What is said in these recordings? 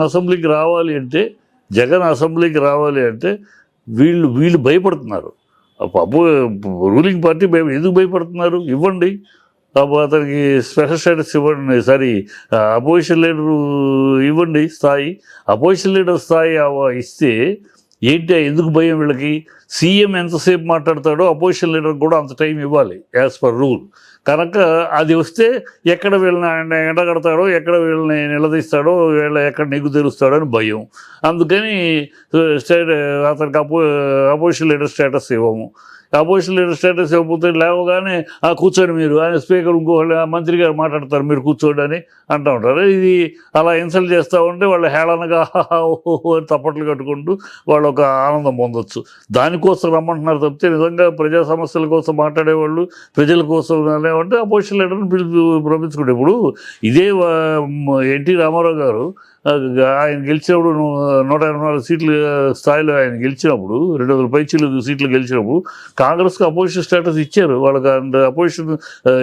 అసెంబ్లీకి రావాలి అంటే జగన్ అసెంబ్లీకి రావాలి అంటే వీళ్ళు వీళ్ళు భయపడుతున్నారు. అబ్బో రూలింగ్ పార్టీ భయ ఎందుకు భయపడుతున్నారు? ఇవ్వండి. అతనికి స్పెషల్ స్టేటస్ ఇవ్వండి. సారీ అపోజిషన్ లీడరు ఇవ్వండి స్థాయి. అపోజిషన్ లీడర్ స్థాయి ఇస్తే ఏంటి ఎందుకు భయం వీళ్ళకి? సీఎం ఎంతసేపు మాట్లాడతాడో అపోజిషన్ లీడర్ కూడా అంత టైం ఇవ్వాలి యాజ్ పర్ రూల్. కనుక అది వస్తే ఎక్కడ వీళ్ళని ఆయన ఎండగడతాడో ఎక్కడ వీళ్ళని నిలదీస్తాడో వీళ్ళ ఎక్కడ నిగ్గు తెరుస్తాడో అని భయం. అందుకని స్టేట్ అతనికి అపో అపోజిషన్ లీడర్ స్టేటస్ ఇవ్వము. అపోజిషన్ లీడర్ స్టేటస్ ఇవ్వకపోతే లేవగానే ఆ కూర్చోండి మీరు ఆయన స్పీకర్ ఇంకో మంత్రి గారు మాట్లాడతారు మీరు కూర్చోండి అని అంటూ ఉంటారు. ఇది అలా ఇన్సల్ట్ చేస్తూ ఉంటే వాళ్ళు హేళనగా ఓహో అని తప్పట్లు కట్టుకుంటూ వాళ్ళు ఒక ఆనందం పొందొచ్చు. దానికోసం రమ్మంటున్నారు తప్పితే నిజంగా ప్రజా సమస్యల కోసం మాట్లాడేవాళ్ళు ప్రజల కోసం అంటే అపోజిషన్ లీడర్ని పిలిపి పంపించుకుంటే ఇప్పుడు ఇదే ఎన్టీ రామారావు గారు ఆయన గెలిచినప్పుడు నూట ఎనభై నాలుగు సీట్లు స్థాయిలో ఆయన గెలిచినప్పుడు రెండు వందల పైచీలు సీట్లు గెలిచినప్పుడు కాంగ్రెస్కి అపోజిషన్ స్టేటస్ ఇచ్చారు. వాళ్ళకి అంత అపోజిషన్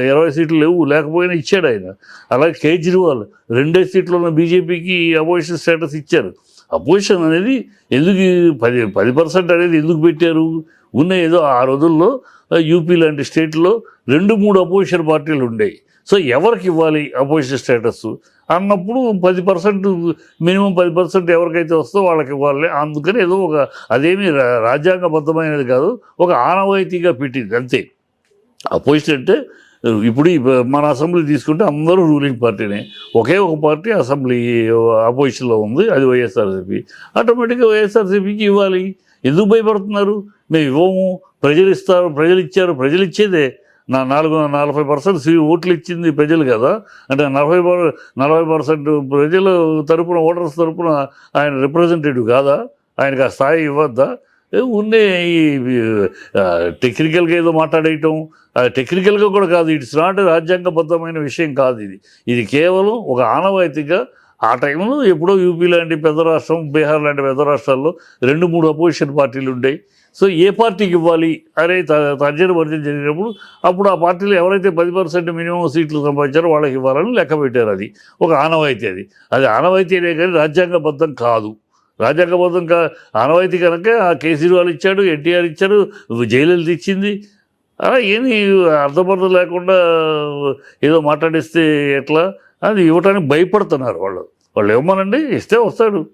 ఇరవై సీట్లు లేవు లేకపోయినా ఇచ్చాడు ఆయన. అలాగే కేజ్రీవాల్ రెండే సీట్లు ఉన్న బీజేపీకి అపోజిషన్ స్టేటస్ ఇచ్చారు. అపోజిషన్ అనేది ఎందుకు పది పది పర్సెంట్ అనేది ఎందుకు పెట్టారు? ఉన్న ఏదో ఆ రోజుల్లో యూపీ లాంటి స్టేట్లో రెండు మూడు అపోజిషన్ పార్టీలు ఉండేవి సో ఎవరికి ఇవ్వాలి అపోజిషన్ స్టేటస్ అన్నప్పుడు పది పర్సెంట్ మినిమం పది పర్సెంట్ ఎవరికైతే వస్తో వాళ్ళకి ఇవ్వాలి. అందుకని ఏదో ఒక అదేమి రా- రాజ్యాంగబద్ధమైనది కాదు ఒక ఆనవాయితీగా పెట్టింది అంతే. అపోజిషన్ అంటే ఇప్పుడు మన అసెంబ్లీ తీసుకుంటే అందరూ రూలింగ్ పార్టీనే ఒకే ఒక పార్టీ అసెంబ్లీ అపోజిషన్లో ఉంది అది వైఎస్ఆర్సీపీ. ఆటోమేటిక్గా వైఎస్ఆర్సీపీకి ఇవ్వాలి. ఎందుకు భయపడుతున్నారు? మేము ఇవ్వము. ప్రజలు ఇస్తారు ప్రజలు ఇచ్చారు ప్రజలు ఇచ్చేదే. నా నాలుగు నలభై పర్సెంట్ సీ ఓట్లు ఇచ్చింది ప్రజలు కదా. అంటే నలభై నలభై పర్సెంట్ ప్రజలు తరపున ఓటర్స్ తరపున ఆయన రిప్రజెంటేటివ్ కాదా? ఆయనకు ఆ స్థాయి ఇవ్వద్దా? ఉన్నే ఈ టెక్నికల్గా ఏదో మాట్లాడేయటం. ఆ, టెక్నికల్గా కూడా కాదు ఇట్స్ నాట్ రాజ్యాంగబద్ధమైన విషయం కాదు ఇది. ఇది కేవలం ఒక ఆనవాయితీగా ఆ టైంలో ఎప్పుడో యూపీ లాంటి పెద్ద రాష్ట్రం బీహార్ లాంటి పెద్ద రాష్ట్రాల్లో రెండు మూడు అపోజిషన్ పార్టీలు ఉండేవి సో ఏ పార్టీకి ఇవ్వాలి అనే తర్జన భర్జన జరిగినప్పుడు అప్పుడు ఆ పార్టీలో ఎవరైతే పది పర్సెంట్ మినిమం సీట్లు సంపాదించారో వాళ్ళకి ఇవ్వాలని లెక్క పెట్టారు అది. ఒక ఆనవాయితీ అది. అది ఆనవాయితీనే కానీ రాజ్యాంగబద్ధం కాదు. రాజ్యాంగబద్ధం కా ఆనవాయితీ కనుక ఆ కేసీఆర్ ఇచ్చాడు ఎన్టీఆర్ ఇచ్చాడు జయలలిత ఇచ్చింది. అలా ఏమి అర్థపర్థం లేకుండా ఏదో మాట్లాడిస్తే ఎట్లా? అది ఇవ్వటానికి భయపడుతున్నారు వాళ్ళు. వాళ్ళు ఇవ్వమనండి ఇస్తే వస్తాడు.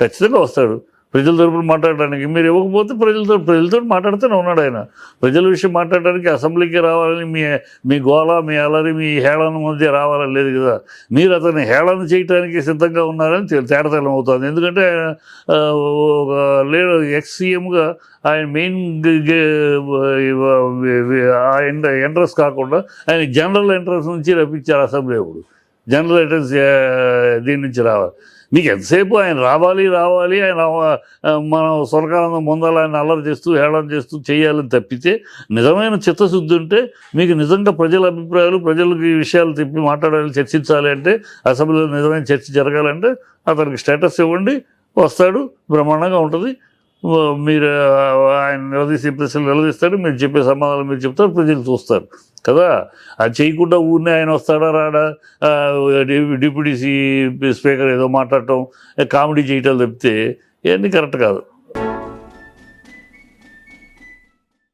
ఖచ్చితంగా వస్తాడు. ప్రజల తరపున మాట్లాడడానికి మీరు ఇవ్వకపోతే ప్రజలతో ప్రజలతో మాట్లాడుతూనే ఉన్నాడు ఆయన. ప్రజల విషయం మాట్లాడడానికి అసెంబ్లీకి రావాలని మీ మీ గోళ మీ అలరి మీ హేళన మధ్య రావాలని లేదు కదా. మీరు అతన్ని హేళన చేయడానికి సిద్ధంగా ఉన్నారని తేడతలం అవుతుంది. ఎందుకంటే ఆయన ఒక లీడర్ ఎక్స్ సీఎంగా ఆయన మెయిన్ ఎంట్రన్స్ కాకుండా ఆయన జనరల్ ఎంట్రన్స్ నుంచి రప్పించారు అసెంబ్లీ ఇప్పుడు జనరల్ ఎంట్రన్స్ దీని నుంచి రావాలి. మీకు ఎంతసేపు ఆయన రావాలి రావాలి ఆయన మనం స్వర్గానందం పొందాలి ఆయన అల్లరి చేస్తూ హేళన చేస్తూ చేయాలని తప్పితే నిజమైన చిత్తశుద్ధి ఉంటే మీకు నిజంగా ప్రజల అభిప్రాయాలు ప్రజలకు ఈ విషయాలు తిప్పి మాట్లాడాలి చర్చించాలి అంటే అసెంబ్లీలో నిజమైన చర్చ జరగాలంటే అతనికి స్టేటస్ ఇవ్వండి వస్తాడు బ్రహ్మాండంగా ఉంటుంది. మీరు ఆయన నిలదీసి ప్రశ్నలు నిలదీస్తాడు మీరు చెప్పే సమాధానం మీరు చెప్తారు ప్రజలు చూస్తారు. కదా? అది చేయకుండా ఊరినే ఆయన వస్తాడా రాడా? డి- డిప్యూటీ స్పీకర్ ఏదో మాట్లాడటం కామెడీ చేయటం తప్పితే ఇవన్నీ కరెక్ట్ కాదు.